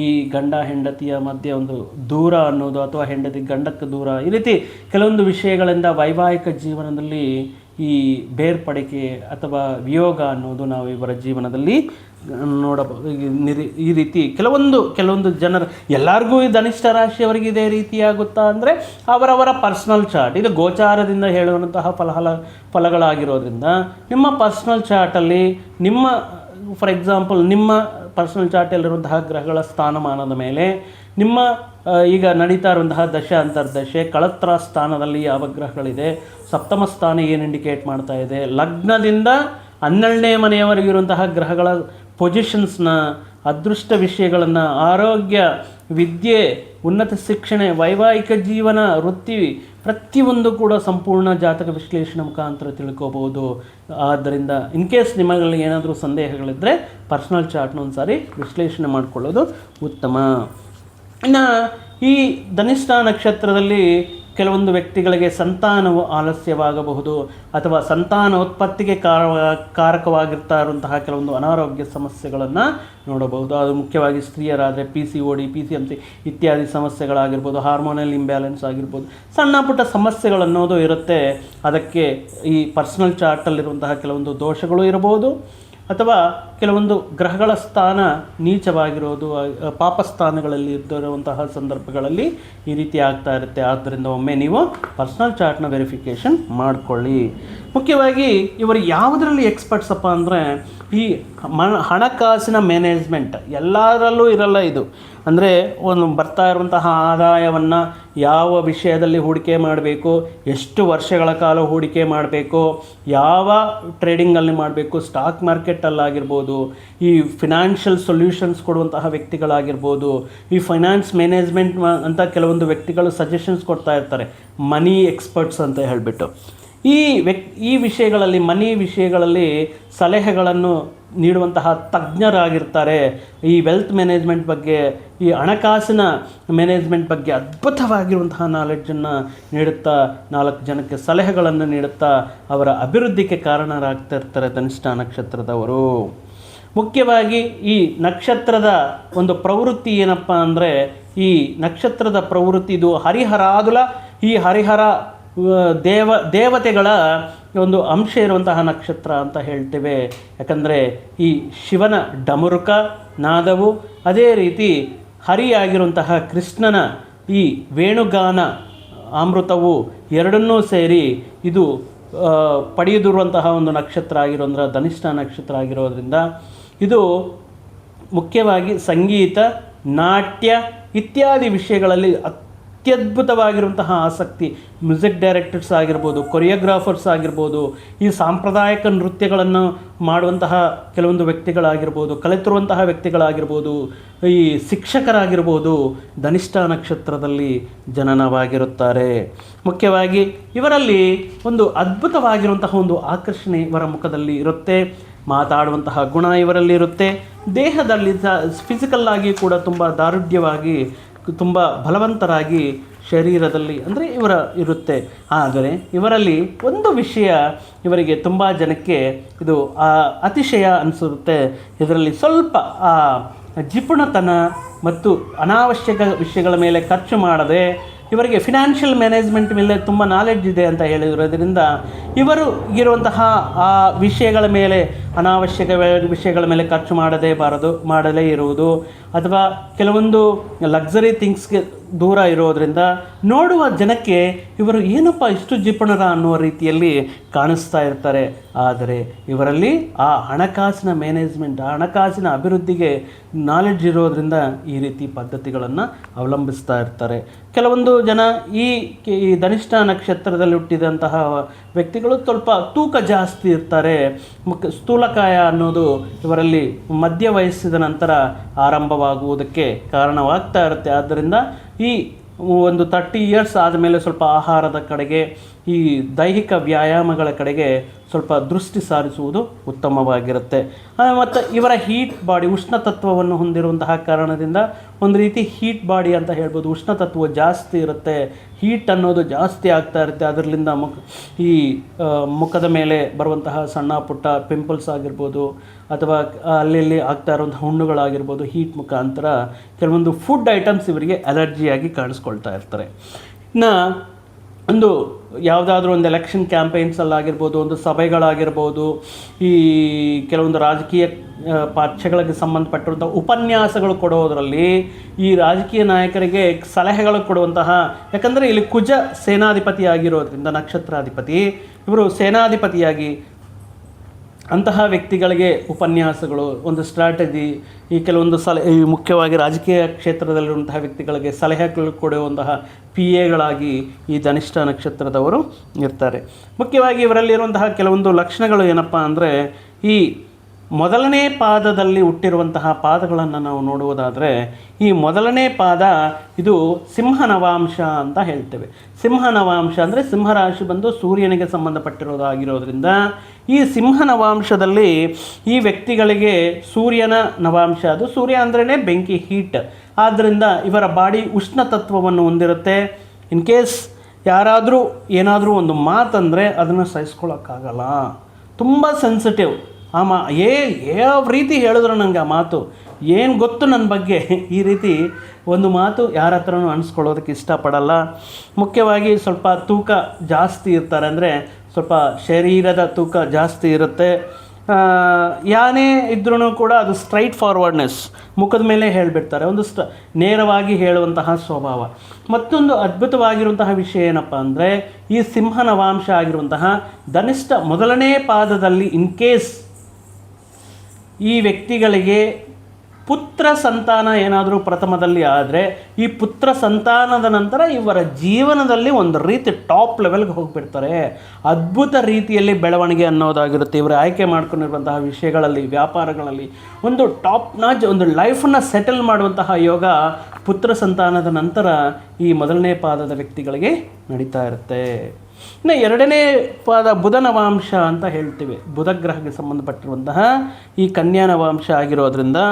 ಈ ಗಂಡ ಹೆಂಡತಿಯ ಮಧ್ಯೆ ಒಂದು ದೂರ ಅನ್ನೋದು ಅಥವಾ ಹೆಂಡತಿ ಗಂಡಕ್ಕೆ ದೂರ, ಈ ರೀತಿ ಕೆಲವೊಂದು ವಿಷಯಗಳಿಂದ ವೈವಾಹಿಕ ಜೀವನದಲ್ಲಿ ಈ ಬೇರ್ಪಡಿಕೆ ಅಥವಾ ವಿಯೋಗ ಅನ್ನೋದು ನಾವು ಇವರ ಜೀವನದಲ್ಲಿ ನೋಡಬಹುದು. ಈ ರೀತಿ ಕೆಲವೊಂದು ಕೆಲವೊಂದು ಜನರು, ಎಲ್ಲರಿಗೂ ಈ ಧನಿಷ್ಠ ರಾಶಿಯವರಿಗೆ ಇದೇ ರೀತಿಯಾಗುತ್ತಾ ಅಂದರೆ ಅವರವರ ಪರ್ಸ್ನಲ್ ಚಾರ್ಟ್, ಇದು ಗೋಚಾರದಿಂದ ಹೇಳುವಂತಹ ಫಲಹಲ, ಫಲಗಳಾಗಿರೋದ್ರಿಂದ ನಿಮ್ಮ ಪರ್ಸ್ನಲ್ ಚಾರ್ಟಲ್ಲಿ ನಿಮ್ಮ, ಫಾರ್ ಎಕ್ಸಾಂಪಲ್ ನಿಮ್ಮ ಪರ್ಸನಲ್ ಚಾರ್ಟಲ್ಲಿರುವಂತಹ ಗ್ರಹಗಳ ಸ್ಥಾನಮಾನದ ಮೇಲೆ ನಿಮ್ಮ ಈಗ ನಡೀತಾ ಇರುವಂತಹ ದಶ ಅಂತರ್ದಶೆ, ಕಳತ್ರ ಸ್ಥಾನದಲ್ಲಿ ಯಾವ ಗ್ರಹಗಳಿದೆ, ಸಪ್ತಮ ಸ್ಥಾನ ಏನು ಇಂಡಿಕೇಟ್ ಮಾಡ್ತಾ ಇದೆ, ಲಗ್ನದಿಂದ ಹನ್ನೆರಡನೇ ಮನೆಯವರೆಗಿರುವಂತಹ ಗ್ರಹಗಳ ಪೊಸಿಷನ್ಸ್ನ ಅದೃಷ್ಟ ವಿಷಯಗಳನ್ನು, ಆರೋಗ್ಯ ವಿದ್ಯೆ, ಉನ್ನತ ಶಿಕ್ಷಣ, ವೈವಾಹಿಕ ಜೀವನ, ವೃತ್ತಿ ಪ್ರತಿಯೊಂದು ಕೂಡ ಸಂಪೂರ್ಣ ಜಾತಕ ವಿಶ್ಲೇಷಣೆ ಮುಖಾಂತರ ತಿಳ್ಕೋಬಹುದು. ಆದ್ದರಿಂದ ಇನ್ ಕೇಸ್ ನಿಮ್ಮಲ್ಲಿ ಏನಾದರೂ ಸಂದೇಹಗಳಿದ್ದರೆ ಪರ್ಸ್ನಲ್ ಚಾರ್ಟ್ನ ಒಂದು ಸಾರಿ ವಿಶ್ಲೇಷಣೆ ಮಾಡಿಕೊಳ್ಳೋದು ಉತ್ತಮ. ಇನ್ನು ಈ ಧನಿಷ್ಠ ನಕ್ಷತ್ರದಲ್ಲಿ ಕೆಲವೊಂದು ವ್ಯಕ್ತಿಗಳಿಗೆ ಸಂತಾನವು ಆಲಸ್ಯವಾಗಬಹುದು ಅಥವಾ ಸಂತಾನೋತ್ಪತ್ತಿಗೆ ಕಾರ ಕಾರಕವಾಗಿರ್ತಾ ಇರುವಂತಹ ಕೆಲವೊಂದು ಅನಾರೋಗ್ಯ ಸಮಸ್ಯೆಗಳನ್ನು ನೋಡಬಹುದು. ಅದು ಮುಖ್ಯವಾಗಿ ಸ್ತ್ರೀಯರಾದರೆ P C O D P C M C ಇತ್ಯಾದಿ ಸಮಸ್ಯೆಗಳಾಗಿರ್ಬೋದು ಹಾರ್ಮೋನಲ್ ಇಂಬ್ಯಾಲೆನ್ಸ್ ಆಗಿರ್ಬೋದು. ಸಣ್ಣ ಪುಟ್ಟ ಸಮಸ್ಯೆಗಳನ್ನೋದು ಇರುತ್ತೆ. ಅದಕ್ಕೆ ಈ ಪರ್ಸನಲ್ ಚಾರ್ಟಲ್ಲಿರುವಂತಹ ಕೆಲವೊಂದು ದೋಷಗಳು ಇರಬಹುದು. ಅಥವಾ ಕೆಲವೊಂದು ಗ್ರಹಗಳ ಸ್ಥಾನ ನೀಚವಾಗಿರೋದು ಪಾಪಸ್ಥಾನಗಳಲ್ಲಿ ಇದ್ದಿರುವಂತಹ ಸಂದರ್ಭಗಳಲ್ಲಿ ಈ ರೀತಿ ಆಗ್ತಾ ಇರುತ್ತೆ. ಆದ್ದರಿಂದ ಒಮ್ಮೆ ನೀವು ಪರ್ಸ್ನಲ್ ಚಾರ್ಟ್ನ ವೆರಿಫಿಕೇಷನ್ ಮಾಡಿಕೊಳ್ಳಿ. ಮುಖ್ಯವಾಗಿ ಇವರು ಯಾವುದರಲ್ಲಿ ಎಕ್ಸ್ಪರ್ಟ್ಸ್ ಅಪ್ಪ ಅಂದರೆ ಈ ಮ- ಹಣಕಾಸಿನ ಮ್ಯಾನೇಜ್ಮೆಂಟ್ ಎಲ್ಲರಲ್ಲೂ ಇರಲ್ಲ ಇದು. ಅಂದರೆ ಒಂದು ಬರ್ತಾ ಇರುವಂತಹ ಆದಾಯವನ್ನು ಯಾವ ವಿಷಯದಲ್ಲಿ ಹೂಡಿಕೆ ಮಾಡಬೇಕು, ಎಷ್ಟು ವರ್ಷಗಳ ಕಾಲ ಹೂಡಿಕೆ ಮಾಡಬೇಕು, ಯಾವ ಟ್ರೇಡಿಂಗಲ್ಲಿ ಮಾಡಬೇಕು ಸ್ಟಾಕ್ ಮಾರ್ಕೆಟಲ್ಲಾಗಿರ್ಬೋದು ಈ ಫಿನಾನ್ಷಿಯಲ್ ಸೊಲ್ಯೂಷನ್ಸ್ ಕೊಡುವಂತಹ ವ್ಯಕ್ತಿಗಳಾಗಿರ್ಬೋದು, ಈ ಫೈನಾನ್ಸ್ ಮ್ಯಾನೇಜ್ಮೆಂಟ್ ಅಂತ ಕೆಲವೊಂದು ವ್ಯಕ್ತಿಗಳು ಸಜೆಷನ್ಸ್ ಕೊಡ್ತಾ ಇರ್ತಾರೆ. ಮನಿ ಎಕ್ಸ್ಪರ್ಟ್ಸ್ ಅಂತ ಹೇಳಿಬಿಟ್ಟು. ಈ ವ್ಯಕ್ ಈ ವಿಷಯಗಳಲ್ಲಿ, ಮನಿ ವಿಷಯಗಳಲ್ಲಿ ಸಲಹೆಗಳನ್ನು ನೀಡುವಂತಹ ತಜ್ಞರಾಗಿರ್ತಾರೆ. ಈ ವೆಲ್ತ್ ಮ್ಯಾನೇಜ್ಮೆಂಟ್ ಬಗ್ಗೆ, ಈ ಹಣಕಾಸಿನ ಮ್ಯಾನೇಜ್ಮೆಂಟ್ ಬಗ್ಗೆ ಅದ್ಭುತವಾಗಿರುವಂತಹ ನಾಲೆಡ್ಜನ್ನು ನೀಡುತ್ತಾ, ನಾಲ್ಕು ಜನಕ್ಕೆ ಸಲಹೆಗಳನ್ನು ನೀಡುತ್ತಾ ಅವರ ಅಭಿವೃದ್ಧಿಗೆ ಕಾರಣರಾಗ್ತಾ ಇರ್ತಾರೆ ಧನಿಷ್ಠ ನಕ್ಷತ್ರದವರು. ಮುಖ್ಯವಾಗಿ ಈ ನಕ್ಷತ್ರದ ಒಂದು ಪ್ರವೃತ್ತಿ ಏನಪ್ಪ ಅಂದರೆ, ಈ ನಕ್ಷತ್ರದ ಪ್ರವೃತ್ತಿ ಇದು ಹರಿಹರಾದುಲ, ಈ ಹರಿಹರ ದೇವ, ದೇವತೆಗಳ ಒಂದು ಅಂಶ ಇರುವಂತಹ ನಕ್ಷತ್ರ ಅಂತ ಹೇಳ್ತೇವೆ. ಯಾಕಂದರೆ ಈ ಶಿವನ ಡಮುರುಕ, ನಾದವು, ಅದೇ ರೀತಿ ಹರಿಯಾಗಿರುವಂತಹ ಕೃಷ್ಣನ ಈ ವೇಣುಗಾನ ಅಮೃತವು ಎರಡನ್ನೂ ಸೇರಿ ಇದು ಪಡೆಯದಿರುವಂತಹ ಒಂದು ನಕ್ಷತ್ರ ಆಗಿರೋದ್ರ ಧನಿಷ್ಠ ನಕ್ಷತ್ರ ಆಗಿರೋದ್ರಿಂದ ಇದು ಮುಖ್ಯವಾಗಿ ಸಂಗೀತ, ನಾಟ್ಯ ಇತ್ಯಾದಿ ವಿಷಯಗಳಲ್ಲಿ ಅತ್ಯದ್ಭುತವಾಗಿರುವಂತಹ ಆಸಕ್ತಿ ಮ್ಯೂಸಿಕ್ ಡೈರೆಕ್ಟರ್ಸ್ ಆಗಿರ್ಬೋದು, ಕೊರಿಯೋಗ್ರಾಫರ್ಸ್ ಆಗಿರ್ಬೋದು, ಈ ಸಾಂಪ್ರದಾಯಿಕ ನೃತ್ಯಗಳನ್ನು ಮಾಡುವಂತಹ ಕೆಲವೊಂದು ವ್ಯಕ್ತಿಗಳಾಗಿರ್ಬೋದು, ಕಲಿತಿರುವಂತಹ ವ್ಯಕ್ತಿಗಳಾಗಿರ್ಬೋದು, ಈ ಶಿಕ್ಷಕರಾಗಿರ್ಬೋದು ಧನಿಷ್ಠ ನಕ್ಷತ್ರದಲ್ಲಿ ಜನನವಾಗಿರುತ್ತಾರೆ. ಮುಖ್ಯವಾಗಿ ಇವರಲ್ಲಿ ಒಂದು ಅದ್ಭುತವಾಗಿರುವಂತಹ ಒಂದು ಆಕರ್ಷಣೆ ಇವರ ಮುಖದಲ್ಲಿ ಇರುತ್ತೆ. ಮಾತಾಡುವಂತಹ ಗುಣ ಇವರಲ್ಲಿ ಇರುತ್ತೆ. ದೇಹದಲ್ಲಿ ಫಿಸಿಕಲ್ ಆಗಿ ಕೂಡ ತುಂಬ ದಾರುಢ್ಯವಾಗಿ ತುಂಬ ಬಲವಂತರಾಗಿ ಶರೀರದಲ್ಲಿ ಅಂದರೆ ಇವರ ಇರುತ್ತೆ. ಆದರೆ ಇವರಲ್ಲಿ ಒಂದು ವಿಷಯ ಇವರಿಗೆ ತುಂಬ ಜನಕ್ಕೆ ಇದು ಅತಿಶಯ ಅನಿಸುತ್ತೆ. ಇದರಲ್ಲಿ ಸ್ವಲ್ಪ, ಆ, ಜಿಪುಣತನ ಮತ್ತು ಅನಾವಶ್ಯಕ ವಿಷಯಗಳ ಮೇಲೆ ಖರ್ಚು ಮಾಡದೆ ಇವರಿಗೆ ಫಿನಾನ್ಷಿಯಲ್ ಮ್ಯಾನೇಜ್ಮೆಂಟ್ ಮೇಲೆ ತುಂಬ ನಾಲೆಡ್ಜ್ ಇದೆ ಅಂತ ಹೇಳಿರೋದ್ರಿಂದ ಇವರು ಇರುವಂತಹ ಆ ವಿಷಯಗಳ ಮೇಲೆ, ಅನಾವಶ್ಯಕ ವಿಷಯಗಳ ಮೇಲೆ ಖರ್ಚು ಮಾಡದೇ ಬಾರದು ಮಾಡದೇ ಇರುವುದು. ಅಥವಾ ಕೆಲವೊಂದು ಲಕ್ಸರಿ ಥಿಂಗ್ಸ್ಗೆ ದೂರ ಇರೋದರಿಂದ ನೋಡುವ ಜನಕ್ಕೆ ಇವರು ಏನಪ್ಪ ಇಷ್ಟು ಜಿಪಣರ ಅನ್ನುವ ರೀತಿಯಲ್ಲಿ ಕಾಣಿಸ್ತಾ ಇರ್ತಾರೆ. ಆದರೆ ಇವರಲ್ಲಿ ಆ ಹಣಕಾಸಿನ ಮ್ಯಾನೇಜ್ಮೆಂಟ್ ಆ ಹಣಕಾಸಿನ ಅಭಿವೃದ್ಧಿಗೆ ನಾಲೆಡ್ಜ್ ಇರೋದರಿಂದ ಈ ರೀತಿ ಪದ್ಧತಿಗಳನ್ನು ಅವಲಂಬಿಸ್ತಾ ಇರ್ತಾರೆ. ಕೆಲವೊಂದು ಜನ ಈ ಈ ಧನಿಷ್ಠ ನಕ್ಷತ್ರದಲ್ಲಿ ಹುಟ್ಟಿದಂತಹ ವ್ಯಕ್ತಿಗಳು ಸ್ವಲ್ಪ ತೂಕ ಜಾಸ್ತಿ ಇರ್ತಾರೆ. ಸ್ಥೂಲಕಾಯ ಅನ್ನೋದು ಇವರಲ್ಲಿ ಮಧ್ಯ ವಯಸ್ಸಿದ ನಂತರ ಆರಂಭವಾಗುವುದಕ್ಕೆ ಕಾರಣವಾಗ್ತಾ ಇರುತ್ತೆ. ಆದ್ದರಿಂದ ಈ ಒಂದು ತರ್ಟಿ ಇಯರ್ಸ್ ಆದಮೇಲೆ ಸ್ವಲ್ಪ ಆಹಾರದ ಕಡೆಗೆ, ಈ ದೈಹಿಕ ವ್ಯಾಯಾಮಗಳ ಕಡೆಗೆ ಸ್ವಲ್ಪ ದೃಷ್ಟಿ ಸಾರಿಸುವುದು ಉತ್ತಮವಾಗಿರುತ್ತೆ. ಮತ್ತು ಇವರ ಹೀಟ್ ಬಾಡಿ ಉಷ್ಣ ತತ್ವವನ್ನು ಹೊಂದಿರುವಂತಹ ಕಾರಣದಿಂದ ಒಂದು ರೀತಿ ಹೀಟ್ ಬಾಡಿ ಅಂತ ಹೇಳ್ಬೋದು. ಉಷ್ಣ ತತ್ವ ಜಾಸ್ತಿ ಇರುತ್ತೆ. ಹೀಟ್ ಅನ್ನೋದು ಜಾಸ್ತಿ ಆಗ್ತಾ ಇರುತ್ತೆ. ಅದರಿಂದ ಮುಖ, ಈ ಮುಖದ ಮೇಲೆ ಬರುವಂತಹ ಸಣ್ಣ ಪುಟ್ಟ ಪಿಂಪಲ್ಸ್ ಆಗಿರ್ಬೋದು ಅಥವಾ ಅಲ್ಲಿ ಆಗ್ತಾ ಇರೋಂಥ ಹುಣ್ಣುಗಳಾಗಿರ್ಬೋದು ಹೀಟ್ ಮುಖಾಂತರ ಕೆಲವೊಂದು ಫುಡ್ ಐಟಮ್ಸ್ ಇವರಿಗೆ ಅಲರ್ಜಿಯಾಗಿ ಕಾಣಿಸ್ಕೊಳ್ತಾ ಇರ್ತಾರೆ. ಇನ್ನು ಒಂದು ಯಾವುದಾದ್ರೂ ಒಂದು ಎಲೆಕ್ಷನ್ ಕ್ಯಾಂಪೇನ್ಸಲ್ಲಾಗಿರ್ಬೋದು ಒಂದು ಸಭೆಗಳಾಗಿರ್ಬೋದು, ಈ ಕೆಲವೊಂದು ರಾಜಕೀಯ ಪಕ್ಷಗಳಿಗೆ ಸಂಬಂಧಪಟ್ಟಿರುವಂಥ ಉಪನ್ಯಾಸಗಳು ಕೊಡೋದರಲ್ಲಿ ಈ ರಾಜಕೀಯ ನಾಯಕರಿಗೆ ಸಲಹೆಗಳು ಕೊಡುವಂತಹ, ಯಾಕಂದರೆ ಇಲ್ಲಿ ಕುಜ ಸೇನಾಧಿಪತಿ ಆಗಿರೋದ್ರಿಂದ ನಕ್ಷತ್ರಾಧಿಪತಿ, ಇವರು ಸೇನಾಧಿಪತಿಯಾಗಿ ಅಂತಹ ವ್ಯಕ್ತಿಗಳಿಗೆ ಉಪನ್ಯಾಸಗಳು, ಒಂದು ಸ್ಟ್ರಾಟಜಿ ಈ ಕೆಲವೊಂದು ಸಲ ಈ ಮುಖ್ಯವಾಗಿ ರಾಜಕೀಯ ಕ್ಷೇತ್ರದಲ್ಲಿರುವಂತಹ ವ್ಯಕ್ತಿಗಳಿಗೆ ಸಲಹೆಗಳು ಕೊಡುವಂತಹ ಪಿ ಎಗಳಾಗಿ ಈ ಧನಿಷ್ಠ ನಕ್ಷತ್ರದವರು ಇರ್ತಾರೆ. ಮುಖ್ಯವಾಗಿ ಇವರಲ್ಲಿರುವಂತಹ ಕೆಲವೊಂದು ಲಕ್ಷಣಗಳು ಏನಪ್ಪ ಅಂದರೆ ಈ ಮೊದಲನೇ ಪಾದದಲ್ಲಿ ಹುಟ್ಟಿರುವಂತಹ ಪಾದಗಳನ್ನು ನಾವು ನೋಡುವುದಾದರೆ, ಈ ಮೊದಲನೇ ಪಾದ ಇದು ಸಿಂಹ ನವಾಂಶ ಅಂತ ಹೇಳ್ತೇವೆ. ಸಿಂಹ ನವಾಂಶ ಅಂದರೆ ಸಿಂಹರಾಶಿ ಬಂದು ಸೂರ್ಯನಿಗೆ ಸಂಬಂಧಪಟ್ಟಿರೋದಾಗಿರೋದ್ರಿಂದ, ಈ ಸಿಂಹ ನವಾಂಶದಲ್ಲಿ ಈ ವ್ಯಕ್ತಿಗಳಿಗೆ ಸೂರ್ಯನ ನವಾಂಶ, ಅದು ಸೂರ್ಯ ಅಂದ್ರೇ ಬೆಂಕಿ, ಹೀಟ್. ಆದ್ದರಿಂದ ಇವರ ಬಾಡಿ ಉಷ್ಣ ತತ್ವವನ್ನು ಹೊಂದಿರುತ್ತೆ. ಇನ್ ಕೇಸ್ ಯಾರಾದರೂ ಏನಾದರೂ ಒಂದು ಮಾತಂದರೆ ಅದನ್ನು ಸಹಿಸ್ಕೊಳ್ಳೋಕ್ಕಾಗಲ್ಲ ತುಂಬ ಸೆನ್ಸಿಟಿವ್ ಆ ಮಾ ಏ, ಯಾವ ರೀತಿ ಹೇಳಿದ್ರು ನನಗೆ ಆ ಮಾತು? ಏನು ಗೊತ್ತು ನನ್ನ ಬಗ್ಗೆ? ಈ ರೀತಿ ಒಂದು ಮಾತು ಯಾರ ಹತ್ರನೂ ಅನಿಸ್ಕೊಳ್ಳೋದಕ್ಕೆ ಇಷ್ಟಪಡಲ್ಲ. ಮುಖ್ಯವಾಗಿ ಸ್ವಲ್ಪ ತೂಕ ಜಾಸ್ತಿ ಇರ್ತಾರೆ ಅಂದರೆ ಸ್ವಲ್ಪ ಶರೀರದ ತೂಕ ಜಾಸ್ತಿ ಇರುತ್ತೆ. ಯಾನೇ ಇದ್ರೂ ಕೂಡ ಅದು ಸ್ಟ್ರೈಟ್ ಫಾರ್ವರ್ಡ್ನೆಸ್ ಮುಖದ ಮೇಲೆ ಹೇಳಿಬಿಡ್ತಾರೆ. ಒಂದು ಸ್ಟ ನೇರವಾಗಿ ಹೇಳುವಂತಹ ಸ್ವಭಾವ. ಮತ್ತೊಂದು ಅದ್ಭುತವಾಗಿರುವಂತಹ ವಿಷಯ ಏನಪ್ಪ ಅಂದರೆ ಈ ಸಿಂಹನವಾಂಶ ಆಗಿರುವಂತಹ ಧನಿಷ್ಠ ಮೊದಲನೇ ಪಾದದಲ್ಲಿ ಇನ್ ಕೇಸ್ ಈ ವ್ಯಕ್ತಿಗಳಿಗೆ ಪುತ್ರ ಸಂತಾನ ಏನಾದರೂ ಪ್ರಥಮದಲ್ಲಿ ಆದರೆ, ಈ ಪುತ್ರ ಸಂತಾನದ ನಂತರ ಇವರ ಜೀವನದಲ್ಲಿ ಒಂದು ರೀತಿ ಟಾಪ್ ಲೆವೆಲ್ಗೆ ಹೋಗಿಬಿಡ್ತಾರೆ. ಅದ್ಭುತ ರೀತಿಯಲ್ಲಿ ಬೆಳವಣಿಗೆ ಅನ್ನೋದಾಗಿರುತ್ತೆ. ಇವರು ಆಯ್ಕೆ ಮಾಡ್ಕೊಂಡಿರುವಂತಹ ವಿಷಯಗಳಲ್ಲಿ, ವ್ಯಾಪಾರಗಳಲ್ಲಿ ಒಂದು ಟಾಪ್ ನಾಜ್ ಒಂದು ಲೈಫನ್ನು ಸೆಟಲ್ ಮಾಡುವಂತಹ ಯೋಗ ಪುತ್ರ ಸಂತಾನದ ನಂತರ ಈ ಮೊದಲನೇ ಪಾದದ ವ್ಯಕ್ತಿಗಳಿಗೆ ನಡೀತಾ ಇರುತ್ತೆ. ಇನ್ನು ಎರಡನೇ ಪಾದ ಬುಧ ನವಾಂಶ ಅಂತ ಹೇಳ್ತೀವಿ. ಬುಧ ಗ್ರಹಕ್ಕೆ ಸಂಬಂಧಪಟ್ಟಿರುವಂತಹ ಈ ಕನ್ಯಾ ನವಾಂಶ ಆಗಿರೋದ್ರಿಂದ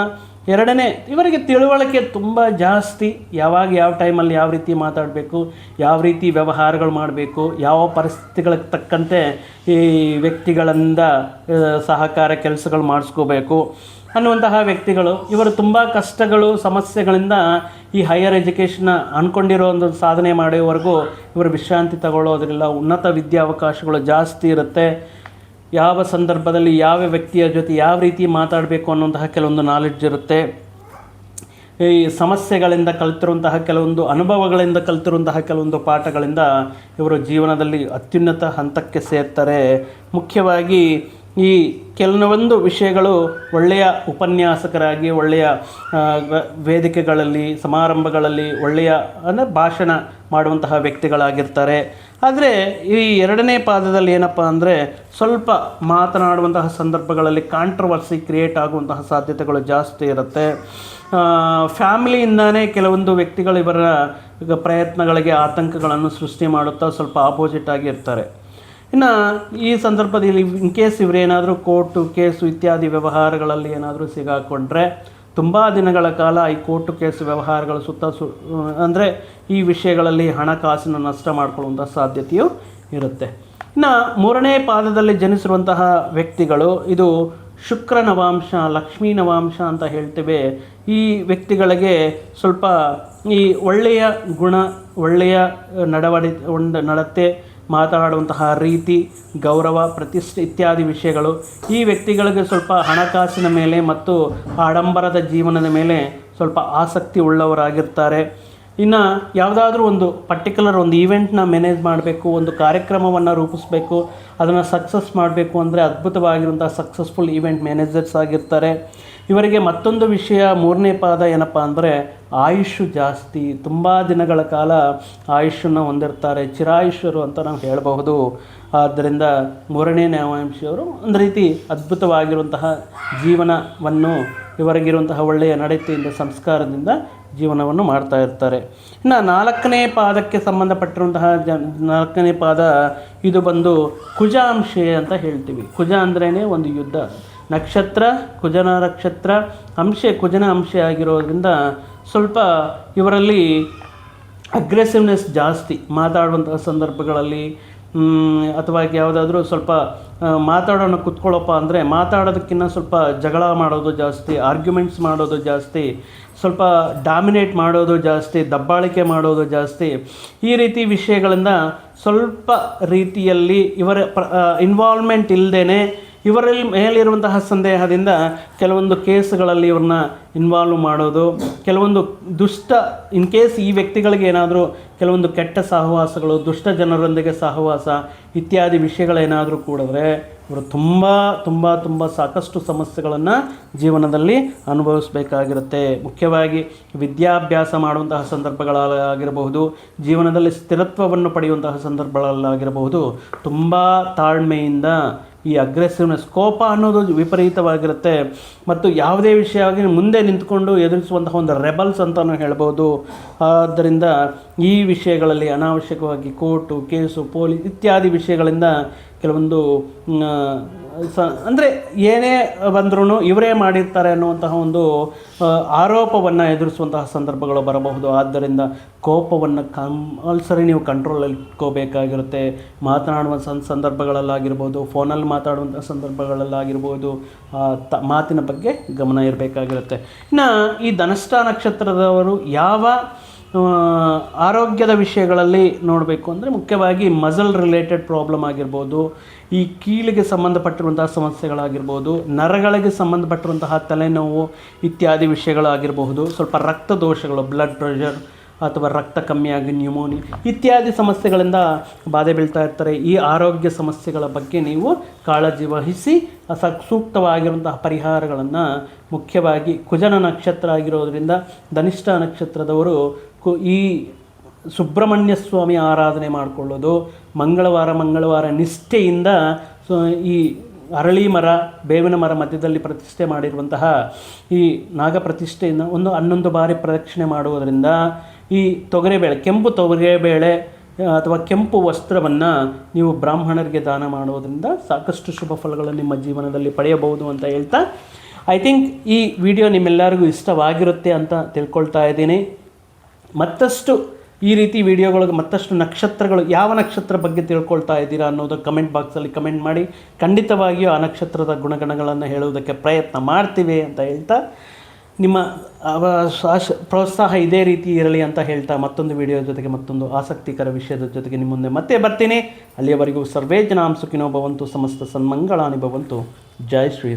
ಎರಡನೇ, ಇವರಿಗೆ ತಿಳುವಳಿಕೆ ತುಂಬ ಜಾಸ್ತಿ. ಯಾವಾಗ ಯಾವ ಟೈಮಲ್ಲಿ ಯಾವ ರೀತಿ ಮಾತಾಡಬೇಕು, ಯಾವ ರೀತಿ ವ್ಯವಹಾರಗಳು ಮಾಡಬೇಕು, ಯಾವ ಪರಿಸ್ಥಿತಿಗಳಿಗೆ ತಕ್ಕಂತೆ ಈ ವ್ಯಕ್ತಿಗಳಿಂದ ಸಹಕಾರ, ಕೆಲಸಗಳು ಮಾಡಿಸ್ಕೋಬೇಕು. ಅನ್ನುವಂತಹ ವ್ಯಕ್ತಿಗಳು, ಇವರು ತುಂಬ ಕಷ್ಟಗಳು, ಸಮಸ್ಯೆಗಳಿಂದ ಈ ಹೈಯರ್ ಎಜುಕೇಷನ್ನ ಅಂದ್ಕೊಂಡಿರೋ ಒಂದು ಸಾಧನೆ ಮಾಡೋವರೆಗೂ ಇವರು ವಿಶ್ರಾಂತಿ ತಗೊಳ್ಳೋದ್ರಿಲ್ಲ ಉನ್ನತ ವಿದ್ಯಾವಕಾಶಗಳು ಜಾಸ್ತಿ ಇರುತ್ತೆ. ಯಾವ ಸಂದರ್ಭದಲ್ಲಿ ಯಾವ ವ್ಯಕ್ತಿಯ ಜೊತೆ ಯಾವ ರೀತಿ ಮಾತಾಡಬೇಕು ಅನ್ನುವಂತಹ ಕೆಲವೊಂದು ನಾಲೆಡ್ಜ್ ಇರುತ್ತೆ. ಈ ಸಮಸ್ಯೆಗಳಿಂದ ಕಲಿತಿರುವಂತಹ ಕೆಲವೊಂದು ಅನುಭವಗಳಿಂದ ಕಲಿತಿರುವಂತಹ ಕೆಲವೊಂದು ಪಾಠಗಳಿಂದ ಇವರು ಜೀವನದಲ್ಲಿ ಅತ್ಯುನ್ನತ ಹಂತಕ್ಕೆ ಸೇರ್ತಾರೆ. ಮುಖ್ಯವಾಗಿ ಈ ಕೆಲವೊಂದು ವಿಷಯಗಳು ಒಳ್ಳೆಯ ಉಪನ್ಯಾಸಕರಾಗಿ, ಒಳ್ಳೆಯ ವೇದಿಕೆಗಳಲ್ಲಿ, ಸಮಾರಂಭಗಳಲ್ಲಿ ಒಳ್ಳೆಯ, ಅಂದರೆ ಭಾಷಣ ಮಾಡುವಂತಹ ವ್ಯಕ್ತಿಗಳಾಗಿರ್ತಾರೆ. ಆದರೆ ಈ ಎರಡನೇ ಪಾದದಲ್ಲಿ ಏನಪ್ಪ ಅಂದರೆ ಸ್ವಲ್ಪ ಮಾತನಾಡುವಂತಹ ಸಂದರ್ಭಗಳಲ್ಲಿ ಕಾಂಟ್ರವರ್ಸಿ ಕ್ರಿಯೇಟ್ ಆಗುವಂತಹ ಸಾಧ್ಯತೆಗಳು ಜಾಸ್ತಿ ಇರುತ್ತೆ. ಫ್ಯಾಮಿಲಿಯಿಂದನೇ ಕೆಲವೊಂದು ವ್ಯಕ್ತಿಗಳು ಇವರ ಪ್ರಯತ್ನಗಳಿಗೆ ಆತಂಕಗಳನ್ನು ಸೃಷ್ಟಿ ಮಾಡುತ್ತಾ ಸ್ವಲ್ಪ ಆಪೋಸಿಟ್ ಆಗಿ ಇರ್ತಾರೆ. ಇನ್ನು ಈ ಸಂದರ್ಭದಲ್ಲಿ ಇನ್ ಕೇಸ್ ಇವರೇನಾದರೂ ಕೋರ್ಟು ಕೇಸು ಇತ್ಯಾದಿ ವ್ಯವಹಾರಗಳಲ್ಲಿ ಏನಾದರೂ ಸಿಗಾಕೊಂಡ್ರೆ ತುಂಬ ದಿನಗಳ ಕಾಲ ಈ ಕೋರ್ಟು ಕೇಸು ವ್ಯವಹಾರಗಳ ಸುತ್ತ ಸು ಅಂದರೆ ಈ ವಿಷಯಗಳಲ್ಲಿ ಹಣಕಾಸಿನ ನಷ್ಟ ಮಾಡಿಕೊಳ್ಳುವಂಥ ಸಾಧ್ಯತೆಯು ಇರುತ್ತೆ. ಇನ್ನು ಮೂರನೇ ಪಾದದಲ್ಲಿ ಜನಿಸಿರುವಂತಹ ವ್ಯಕ್ತಿಗಳು, ಇದು ಶುಕ್ರ ನವಾಂಶ, ಲಕ್ಷ್ಮೀ ನವಾಂಶ ಅಂತ ಹೇಳ್ತೇವೆ. ಈ ವ್ಯಕ್ತಿಗಳಿಗೆ ಸ್ವಲ್ಪ ಈ ಒಳ್ಳೆಯ ಗುಣ, ಒಳ್ಳೆಯ ನಡವಡಿ ಒಂದು ನಡತೆ ಮಾತನಾಡುವಂತಹ ರೀತಿ, ಗೌರವ, ಪ್ರತಿಷ್ಠೆ ಇತ್ಯಾದಿ ವಿಷಯಗಳು ಈ ವ್ಯಕ್ತಿಗಳಿಗೆ ಸ್ವಲ್ಪ ಹಣಕಾಸಿನ ಮೇಲೆ ಮತ್ತು ಆಡಂಬರದ ಜೀವನದ ಮೇಲೆ ಸ್ವಲ್ಪ ಆಸಕ್ತಿ ಉಳ್ಳವರಾಗಿರ್ತಾರೆ. ಇನ್ನು ಯಾವುದಾದ್ರೂ ಒಂದು ಪರ್ಟಿಕ್ಯುಲರ್ ಒಂದು ಈವೆಂಟ್ನ ಮ್ಯಾನೇಜ್ ಮಾಡಬೇಕು, ಒಂದು ಕಾರ್ಯಕ್ರಮವನ್ನು ರೂಪಿಸಬೇಕು, ಅದನ್ನು ಸಕ್ಸಸ್ ಮಾಡಬೇಕು ಅಂದರೆ ಅದ್ಭುತವಾಗಿರುವಂಥ ಸಕ್ಸಸ್ಫುಲ್ ಈವೆಂಟ್ ಮ್ಯಾನೇಜರ್ಸ್ ಆಗಿರ್ತಾರೆ. ಇವರಿಗೆ ಮತ್ತೊಂದು ವಿಷಯ ಮೂರನೇ ಪಾದ ಏನಪ್ಪ ಅಂದರೆ ಆಯುಷು ಜಾಸ್ತಿ. ತುಂಬ ದಿನಗಳ ಕಾಲ ಆಯುಷನ್ನು ಹೊಂದಿರ್ತಾರೆ, ಚಿರಾಯುಷ್ಯರು ಅಂತ ನಾವು ಹೇಳಬಹುದು. ಆದ್ದರಿಂದ ಮೂರನೇ ನ್ಯಾಯಾಂಶಿಯವರು ಒಂದು ರೀತಿ ಅದ್ಭುತವಾಗಿರುವಂತಹ ಜೀವನವನ್ನು, ಇವರಿಗಿರುವಂತಹ ಒಳ್ಳೆಯ ನಡತೆಯಿಂದ, ಸಂಸ್ಕಾರದಿಂದ ಜೀವನವನ್ನು ಮಾಡ್ತಾ ಇರ್ತಾರೆ. ಇನ್ನು ನಾಲ್ಕನೇ ಪಾದಕ್ಕೆ ಸಂಬಂಧಪಟ್ಟಿರುವಂತಹ ಜ, ನಾಲ್ಕನೇ ಪಾದ ಇದು ಬಂದು ಕುಜಾಂಶೆ ಅಂತ ಹೇಳ್ತೀವಿ. ಕುಜ ಅಂದ್ರೇ ಒಂದು ಯುದ್ಧ. ನಕ್ಷತ್ರ, ಕುಜನ ನಕ್ಷತ್ರ, ಅಂಶೆ ಕುಜನ ಅಂಶೆ ಆಗಿರೋದ್ರಿಂದ ಸ್ವಲ್ಪ ಇವರಲ್ಲಿ ಅಗ್ರೆಸಿವ್ನೆಸ್ ಜಾಸ್ತಿ ಮಾತಾಡುವಂತಹ ಸಂದರ್ಭಗಳಲ್ಲಿ ಅಥವಾ ಯಾವುದಾದ್ರೂ ಸ್ವಲ್ಪ ಮಾತಾಡೋಣ ಕುತ್ಕೊಳ್ಳೋಪ್ಪ ಅಂದರೆ ಮಾತಾಡೋದಕ್ಕಿಂತ ಸ್ವಲ್ಪ ಜಗಳ ಮಾಡೋದು ಜಾಸ್ತಿ ಆರ್ಗ್ಯುಮೆಂಟ್ಸ್ ಮಾಡೋದು ಜಾಸ್ತಿ, ಸ್ವಲ್ಪ ಡಾಮಿನೇಟ್ ಮಾಡೋದು ಜಾಸ್ತಿ, ದಬ್ಬಾಳಿಕೆ ಮಾಡೋದು ಜಾಸ್ತಿ, ಈ ರೀತಿ ವಿಷಯಗಳಿಂದ ಸ್ವಲ್ಪ ರೀತಿಯಲ್ಲಿ ಇವರ ಪ್ರ ಇನ್ವಾಲ್ವ್ಮೆಂಟ್ ಇಲ್ಲದೇ ಇವರಲ್ಲಿ ಮೇಲಿರುವಂತಹ ಸಂದೇಹದಿಂದ ಕೆಲವೊಂದು ಕೇಸ್ಗಳಲ್ಲಿ ಇವ್ರನ್ನ ಇನ್ವಾಲ್ವ್ ಮಾಡೋದು, ಕೆಲವೊಂದು ದುಷ್ಟ ಇನ್ ಕೇಸ್ ಈ ವ್ಯಕ್ತಿಗಳಿಗೆ ಏನಾದರೂ ಕೆಲವೊಂದು ಕೆಟ್ಟ ಸಹವಾಸಗಳು, ದುಷ್ಟ ಜನರೊಂದಿಗೆ ಸಹವಾಸ ಇತ್ಯಾದಿ ವಿಷಯಗಳೇನಾದರೂ ಕೂಡಿದ್ರೆ ಇವರು ತುಂಬ ತುಂಬ ತುಂಬ ಸಾಕಷ್ಟು ಸಮಸ್ಯೆಗಳನ್ನು ಜೀವನದಲ್ಲಿ ಅನುಭವಿಸಬೇಕಾಗಿರುತ್ತೆ. ಮುಖ್ಯವಾಗಿ ವಿದ್ಯಾಭ್ಯಾಸ ಮಾಡುವಂತಹ ಸಂದರ್ಭಗಳಾಗಿರಬಹುದು ಜೀವನದಲ್ಲಿ ಸ್ಥಿರತ್ವವನ್ನು ಪಡೆಯುವಂತಹ ಸಂದರ್ಭಗಳಲ್ಲಾಗಿರಬಹುದು ತುಂಬ ತಾಳ್ಮೆಯಿಂದ ಈ ಅಗ್ರೆಸಿವ್ನೆಸ್ ಕೋಪ ಅನ್ನೋದು ವಿಪರೀತವಾಗಿರುತ್ತೆ. ಮತ್ತು ಯಾವುದೇ ವಿಷಯವಾಗಿ ಮುಂದೆ ನಿಂತ್ಕೊಂಡು ಎದುರಿಸುವಂತಹ ಒಂದು ರೆಬಲ್ಸ್ ಅಂತಲೂ ಹೇಳ್ಬೋದು. ಆದ್ದರಿಂದ ಈ ವಿಷಯಗಳಲ್ಲಿ ಅನಾವಶ್ಯಕವಾಗಿ ಕೋರ್ಟು, ಕೇಸು, ಪೊಲೀಸ್ ಇತ್ಯಾದಿ ವಿಷಯಗಳಿಂದ ಕೆಲವೊಂದು ಸ, ಅಂದರೆ ಏನೇ ಬಂದ್ರೂ ಇವರೇ ಮಾಡಿರ್ತಾರೆ ಅನ್ನುವಂತಹ ಒಂದು ಆರೋಪವನ್ನು ಎದುರಿಸುವಂತಹ ಸಂದರ್ಭಗಳು ಬರಬಹುದು. ಆದ್ದರಿಂದ ಕೋಪವನ್ನು ಕಂಪಲ್ಸರಿ ನೀವು ಕಂಟ್ರೋಲಲ್ಲಿ ಇಟ್ಕೋಬೇಕಾಗಿರುತ್ತೆ ಮಾತನಾಡುವ ಸಂ, ಸಂದರ್ಭಗಳಲ್ಲಾಗಿರ್ಬೋದು, ಫೋನಲ್ಲಿ ಮಾತಾಡುವಂಥ ಸಂದರ್ಭಗಳಲ್ಲಾಗಿರ್ಬೋದು ತ, ಮಾತಿನ ಬಗ್ಗೆ ಗಮನ ಇರಬೇಕಾಗಿರುತ್ತೆ. ಇನ್ನು ಈ ಧನಷ್ಟ ನಕ್ಷತ್ರದವರು ಯಾವ ಆರೋಗ್ಯದ ವಿಷಯಗಳಲ್ಲಿ ನೋಡಬೇಕು ಅಂದರೆ ಮುಖ್ಯವಾಗಿ ಮಸಲ್ ರಿಲೇಟೆಡ್ ಪ್ರಾಬ್ಲಮ್ ಆಗಿರ್ಬೋದು, ಈ ಕೀಲಿಗೆ ಸಂಬಂಧಪಟ್ಟಿರುವಂತಹ ಸಮಸ್ಯೆಗಳಾಗಿರ್ಬೋದು, ನರಗಳಿಗೆ ಸಂಬಂಧಪಟ್ಟಿರುವಂತಹ ತಲೆನೋವು ಇತ್ಯಾದಿ ವಿಷಯಗಳಾಗಿರಬಹುದು, ಸ್ವಲ್ಪ ರಕ್ತ ದೋಷಗಳು ಬ್ಲಡ್ ಪ್ರೆಷರ್ ಅಥವಾ ರಕ್ತ ಕಮ್ಮಿಯಾಗಿ ನ್ಯೂಮೋನಿ ಇತ್ಯಾದಿ ಸಮಸ್ಯೆಗಳಿಂದ ಬಾಧೆ ಬೀಳ್ತಾ ಇರ್ತಾರೆ. ಈ ಆರೋಗ್ಯ ಸಮಸ್ಯೆಗಳ ಬಗ್ಗೆ ನೀವು ಕಾಳಜಿ ವಹಿಸಿ ಸ ಸೂಕ್ತವಾಗಿರುವಂತಹ ಪರಿಹಾರಗಳನ್ನು ಮುಖ್ಯವಾಗಿ ಕುಜನ ನಕ್ಷತ್ರ ಆಗಿರೋದರಿಂದ ಧನಿಷ್ಠ ನಕ್ಷತ್ರದವರು ಈ ಸುಬ್ರಹ್ಮಣ್ಯ ಸ್ವಾಮಿ ಆರಾಧನೆ ಮಾಡಿಕೊಳ್ಳೋದು ಮಂಗಳವಾರ ಮಂಗಳವಾರ ನಿಷ್ಠೆಯಿಂದ ಈ ಅರಳಿ ಮರ, ಬೇವಿನ ಮರ ಮಧ್ಯದಲ್ಲಿ ಪ್ರತಿಷ್ಠೆ ಮಾಡಿರುವಂತಹ ಈ ನಾಗ ಪ್ರತಿಷ್ಠೆಯನ್ನು ಒಂದು ಹನ್ನೊಂದು ಬಾರಿ ಪ್ರದಕ್ಷಿಣೆ ಮಾಡುವುದರಿಂದ ಈ ತೊಗರಿಬೇಳೆ ಕೆಂಪು ತೊಗರಿಬೇಳೆ ಅಥವಾ ಕೆಂಪು ವಸ್ತ್ರವನ್ನು ನೀವು ಬ್ರಾಹ್ಮಣರಿಗೆ ದಾನ ಮಾಡುವುದರಿಂದ ಸಾಕಷ್ಟು ಶುಭ ಫಲಗಳನ್ನು ನಿಮ್ಮ ಜೀವನದಲ್ಲಿ ಪಡೆಯಬಹುದು ಅಂತ ಹೇಳ್ತಾ ಐ ಥಿಂಕ್ ಈ ವಿಡಿಯೋ ನಿಮ್ಮೆಲ್ಲರಿಗೂ ಇಷ್ಟವಾಗಿರುತ್ತೆ ಅಂತ ತಿಳ್ಕೊಳ್ತಾ ಇದ್ದೀನಿ. ಮತ್ತಷ್ಟು ಈ ರೀತಿ ವಿಡಿಯೋಗಳಿಗೆ ಮತ್ತಷ್ಟು ನಕ್ಷತ್ರಗಳು ಯಾವ ನಕ್ಷತ್ರ ಬಗ್ಗೆ ತಿಳ್ಕೊಳ್ತಾ ಇದ್ದೀರಾ ಅನ್ನೋದು ಕಮೆಂಟ್ ಬಾಕ್ಸಲ್ಲಿ ಕಮೆಂಟ್ ಮಾಡಿ. ಖಂಡಿತವಾಗಿಯೂ ಆ ನಕ್ಷತ್ರದ ಗುಣಗಣಗಳನ್ನು ಹೇಳುವುದಕ್ಕೆ ಪ್ರಯತ್ನ ಮಾಡ್ತೀವಿ ಅಂತ ಹೇಳ್ತಾ, ನಿಮ್ಮ ಪ್ರೋತ್ಸಾಹ ಇದೇ ರೀತಿ ಇರಲಿ ಅಂತ ಹೇಳ್ತಾ ಮತ್ತೊಂದು ವಿಡಿಯೋ ಜೊತೆಗೆ, ಮತ್ತೊಂದು ಆಸಕ್ತಿಕರ ವಿಷಯದ ಜೊತೆಗೆ ನಿಮ್ಮ ಮುಂದೆ ಮತ್ತೆ ಬರ್ತೀನಿ. ಅಲ್ಲಿಯವರೆಗೂ ಸರ್ವೇ ಜನಾಂ ಸುಖಿನೋ ಭವಂತು, ಸಮಸ್ತ ಸನ್ಮಂಗಳಾನಿ ಭವಂತು. ಜೈ ಶ್ರೀ